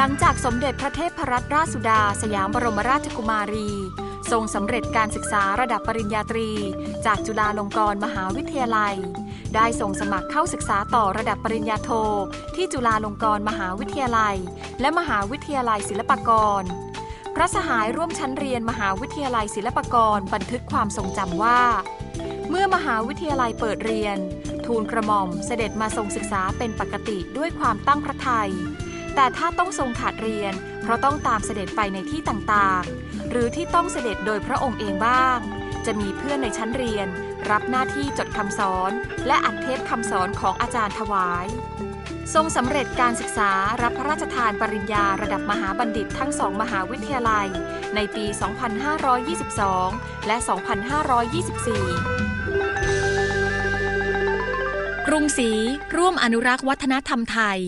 หลังจากสมเด็จพระเทพรัตนราชสุดา สยามบรมราชกุมารี ทรงสำเร็จการศึกษาระดับปริญญาตรี จากจุฬาลงกรณ์มหาวิทยาลัย ได้ส่งสมัครเข้าศึกษาต่อระดับปริญญาโท ที่จุฬาลงกรณ์มหาวิทยาลัย และมหาวิทยาลัยศิลปากร พระสหายร่วมชั้นเรียนมหาวิทยาลัยศิลปากรบันทึกความทรงจำว่า เมื่อมหาวิทยาลัยเปิดเรียน ทูลกระหม่อมเสด็จมาทรงศึกษาเป็นปกติด้วยความตั้งพระทัย แต่ถ้าต้องทรงขาดเรียน เพราะต้องตามเสด็จไปในที่ต่างๆ หรือที่ต้องเสด็จโดยพระองค์เองบ้าง จะมีเพื่อนในชั้นเรียน รับหน้าที่จดคำสอน และอัดเทปคำสอนของอาจารย์ถวาย ทรงสำเร็จการศึกษารับพระราชทานปริญญาระดับมหาบัณฑิตทั้งสองมหาวิทยาลัย ในปี 2522 และ 2524กรุงศรีร่วมอนุรักษ์วัฒนธรรมไทย